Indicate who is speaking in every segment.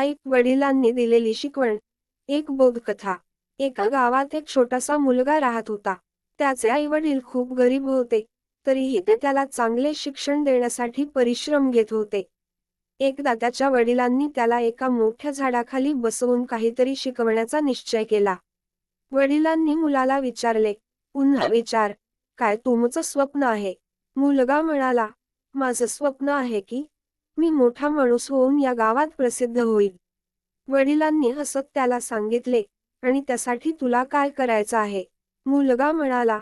Speaker 1: आई वडिलांनी दिलेली शिकवण एक बोधकथा. एका गावात एक छोटासा मुलगा राहत होता. त्याचे आई वडील खूप गरीब होते तरीही ते त्याला चांगले शिक्षण देण्यासाठी परिश्रम घेत होते. एकदा त्याच्या वडिलांनी त्याला एका मोठ्या झाडाखाली बसवून काहीतरी शिकवण्याचा निश्चय केला. वडिलांनी मुलाला विचारले पुन्हा विचार काय तुमचं स्वप्न आहे? मुलगा म्हणाला माझं स्वप्न आहे की मी मोठा माणूस होऊन या गावात प्रसिद्ध होईल. वडिलांनी हसत त्याला सांगितले आणि त्यासाठी तुला काय करायचं आहे? मुलगा म्हणाला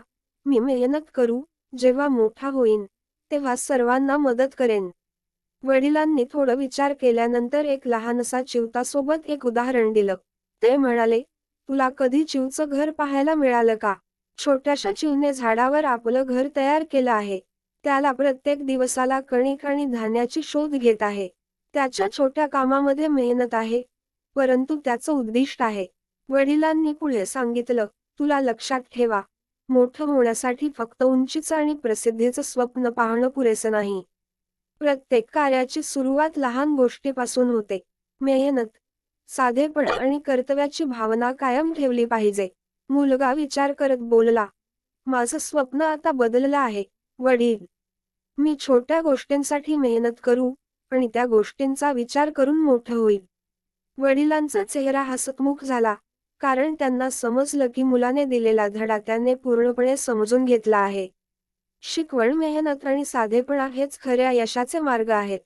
Speaker 1: मी मेहनत करू जेव्हा मोठा होईन तेव्हा सर्वांना मदत करेन. वडिलांनी थोडं विचार केल्यानंतर एक लहानसा चिवतासोबत एक उदाहरण दिलं. ते म्हणाले तुला कधी चिवचं घर पाहायला मिळालं का? छोट्याशा चिवने झाडावर आपलं घर तयार केलं आहे. त्याला प्रत्येक दिवसाला कणिक आणि धान्याची शोध घेत आहे. त्याच्या छोट्या कामामध्ये मेहनत आहे. परंतु त्याचं उद्दिष्ट आहे. वडिलांनी पुढे सांगितलं तुला लक्षात ठेवा. मोठं होण्यासाठी फक्त उंचीचं आणि प्रसिद्धीचं स्वप्न पाहणं पुरेसं नाही. प्रत्येक कार्याची सुरुवात लहान गोष्टीपासून होते. मेहनत साधेपण आणि कर्तव्याची भावना कायम ठेवली पाहिजे. मुलगा विचार करत बोलला माझं स्वप्न आता बदललं आहे. वडील मी छोट्या गोष्टींसाठी मेहनत करू आणि त्या गोष्टींचा विचार करून मोठं होईल. वडिलांचा चेहरा हसतमुख झाला कारण त्यांना समजलं की मुलाने दिलेला धडा त्याने पूर्णपणे समजून घेतला आहे. शिकवण मेहनत आणि साधेपणा हेच खऱ्या यशाचे मार्ग आहेत.